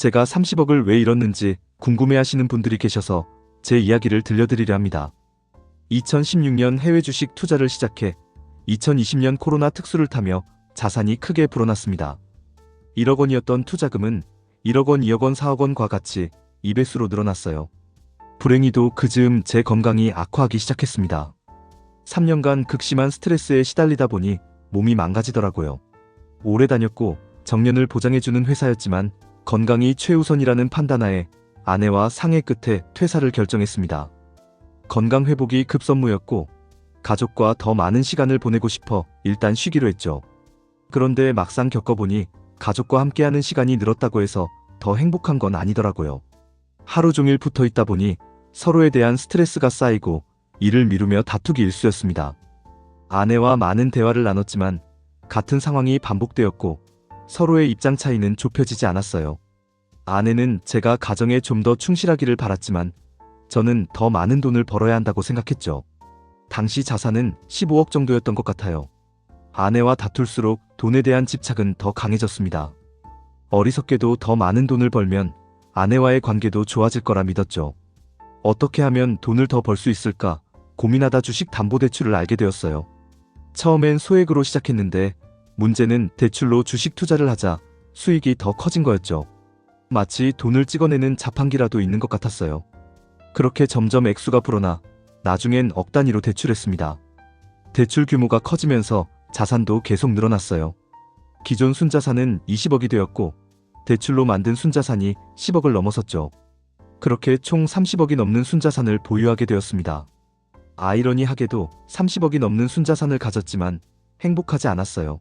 제가 30억을 왜 잃었는지 궁금해하시는 분들이 계셔서 제 이야기를 들려드리려 합니다. 2016년 해외 주식 투자를 시작해 2020년 코로나 특수를 타며 자산이 크게 불어났습니다. 1억 원이었던 투자금은 1억 원, 2억 원, 4억 원과 같이 2배수로 늘어났어요. 불행히도 그 즈음 제 건강이 악화하기 시작했습니다. 3년간 극심한 스트레스에 시달리다 보니 몸이 망가지더라고요. 오래 다녔고 정년을 보장해주는 회사였지만 건강이 최우선이라는 판단하에 아내와 상의 끝에 퇴사를 결정했습니다. 건강 회복이 급선무였고 가족과 더 많은 시간을 보내고 싶어 일단 쉬기로 했죠. 그런데 막상 겪어보니 가족과 함께하는 시간이 늘었다고 해서 더 행복한 건 아니더라고요. 하루 종일 붙어 있다 보니 서로에 대한 스트레스가 쌓이고 일을 미루며 다투기 일쑤였습니다. 아내와 많은 대화를 나눴지만 같은 상황이 반복되었고 서로의 입장 차이는 좁혀지지 않았어요. 아내는 제가 가정에 좀 더 충실하기를 바랐지만 저는 더 많은 돈을 벌어야 한다고 생각했죠. 당시 자산은 15억 정도였던 것 같아요. 아내와 다툴수록 돈에 대한 집착은 더 강해졌습니다. 어리석게도 더 많은 돈을 벌면 아내와의 관계도 좋아질 거라 믿었죠. 어떻게 하면 돈을 더 벌 수 있을까 고민하다 주식 담보대출을 알게 되었어요. 처음엔 소액으로 시작했는데 문제는 대출로 주식 투자를 하자 수익이 더 커진 거였죠. 마치 돈을 찍어내는 자판기라도 있는 것 같았어요. 그렇게 점점 액수가 불어나 나중엔 억 단위로 대출했습니다. 대출 규모가 커지면서 자산도 계속 늘어났어요. 기존 순자산은 20억이 되었고 대출로 만든 순자산이 10억을 넘어섰죠. 그렇게 총 30억이 넘는 순자산을 보유하게 되었습니다. 아이러니하게도 30억이 넘는 순자산을 가졌지만 행복하지 않았어요.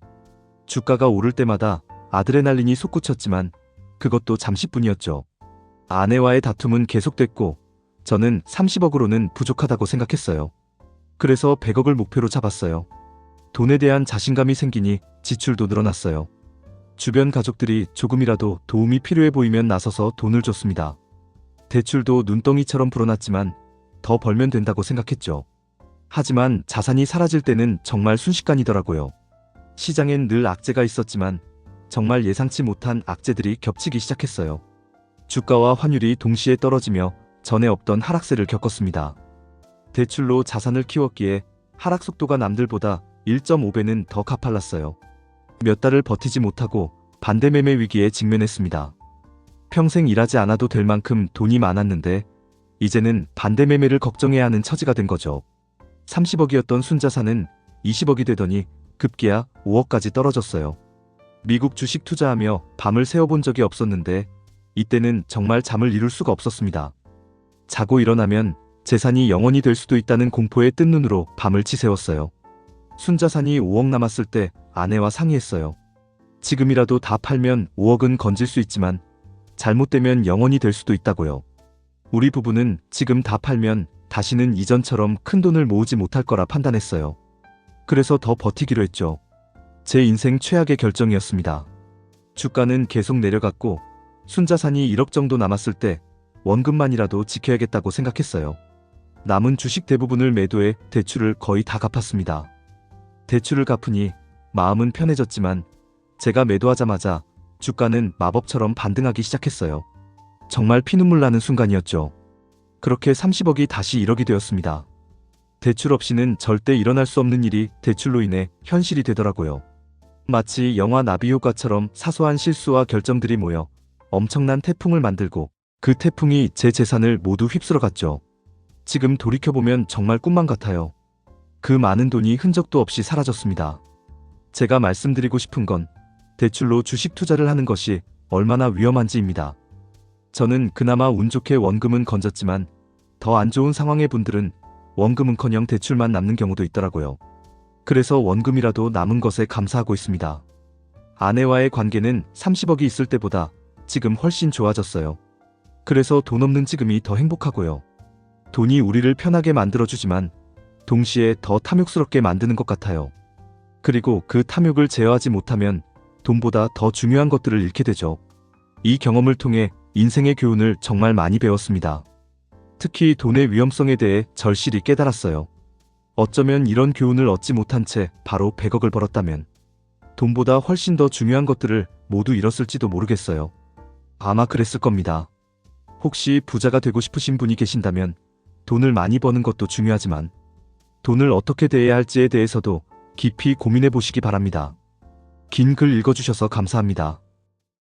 주가가 오를 때마다 아드레날린이 솟구쳤지만 그것도 잠시뿐이었죠. 아내와의 다툼은 계속됐고 저는 30억으로는 부족하다고 생각했어요. 그래서 100억을 목표로 잡았어요. 돈에 대한 자신감이 생기니 지출도 늘어났어요. 주변 가족들이 조금이라도 도움이 필요해 보이면 나서서 돈을 줬습니다. 대출도 눈덩이처럼 불어났지만 더 벌면 된다고 생각했죠. 하지만 자산이 사라질 때는 정말 순식간이더라고요. 시장엔 늘 악재가 있었지만 정말 예상치 못한 악재들이 겹치기 시작했어요. 주가와 환율이 동시에 떨어지며 전에 없던 하락세를 겪었습니다. 대출로 자산을 키웠기에 하락 속도가 남들보다 1.5배는 더 가팔랐어요. 몇 달을 버티지 못하고 반대 매매 위기에 직면했습니다. 평생 일하지 않아도 될 만큼 돈이 많았는데 이제는 반대 매매를 걱정해야 하는 처지가 된 거죠. 30억이었던 순자산은 20억이 되더니 급기야 5억까지 떨어졌어요. 미국 주식 투자하며 밤을 새워본 적이 없었는데 이때는 정말 잠을 이룰 수가 없었습니다. 자고 일어나면 재산이 영원이 될 수도 있다는 공포에 뜬 눈으로 밤을 치새웠어요. 순자산이 5억 남았을 때 아내와 상의했어요. 지금이라도 다 팔면 5억은 건질 수 있지만 잘못되면 영원이 될 수도 있다고요. 우리 부부는 지금 다 팔면 다시는 이전처럼 큰 돈을 모으지 못할 거라 판단했어요. 그래서 더 버티기로 했죠. 제 인생 최악의 결정이었습니다. 주가는 계속 내려갔고 순자산이 1억 정도 남았을 때 원금만이라도 지켜야겠다고 생각했어요. 남은 주식 대부분을 매도해 대출을 거의 다 갚았습니다. 대출을 갚으니 마음은 편해졌지만 제가 매도하자마자 주가는 마법처럼 반등하기 시작했어요. 정말 피눈물 나는 순간이었죠. 그렇게 30억이 다시 1억이 되었습니다. 대출 없이는 절대 일어날 수 없는 일이 대출로 인해 현실이 되더라고요. 마치 영화 나비 효과처럼 사소한 실수와 결정들이 모여 엄청난 태풍을 만들고 그 태풍이 제 재산을 모두 휩쓸어 갔죠. 지금 돌이켜보면 정말 꿈만 같아요. 그 많은 돈이 흔적도 없이 사라졌습니다. 제가 말씀드리고 싶은 건 대출로 주식 투자를 하는 것이 얼마나 위험한지입니다. 저는 그나마 운 좋게 원금은 건졌지만 더 안 좋은 상황의 분들은 원금은커녕 대출만 남는 경우도 있더라고요. 그래서 원금이라도 남은 것에 감사하고 있습니다. 아내와의 관계는 30억이 있을 때보다 지금 훨씬 좋아졌어요. 그래서 돈 없는 지금이 더 행복하고요. 돈이 우리를 편하게 만들어주지만 동시에 더 탐욕스럽게 만드는 것 같아요. 그리고 그 탐욕을 제어하지 못하면 돈보다 더 중요한 것들을 잃게 되죠. 이 경험을 통해 인생의 교훈을 정말 많이 배웠습니다. 특히 돈의 위험성에 대해 절실히 깨달았어요. 어쩌면 이런 교훈을 얻지 못한 채 바로 100억을 벌었다면 돈보다 훨씬 더 중요한 것들을 모두 잃었을지도 모르겠어요. 아마 그랬을 겁니다. 혹시 부자가 되고 싶으신 분이 계신다면 돈을 많이 버는 것도 중요하지만 돈을 어떻게 대해야 할지에 대해서도 깊이 고민해 보시기 바랍니다. 긴 글 읽어주셔서 감사합니다.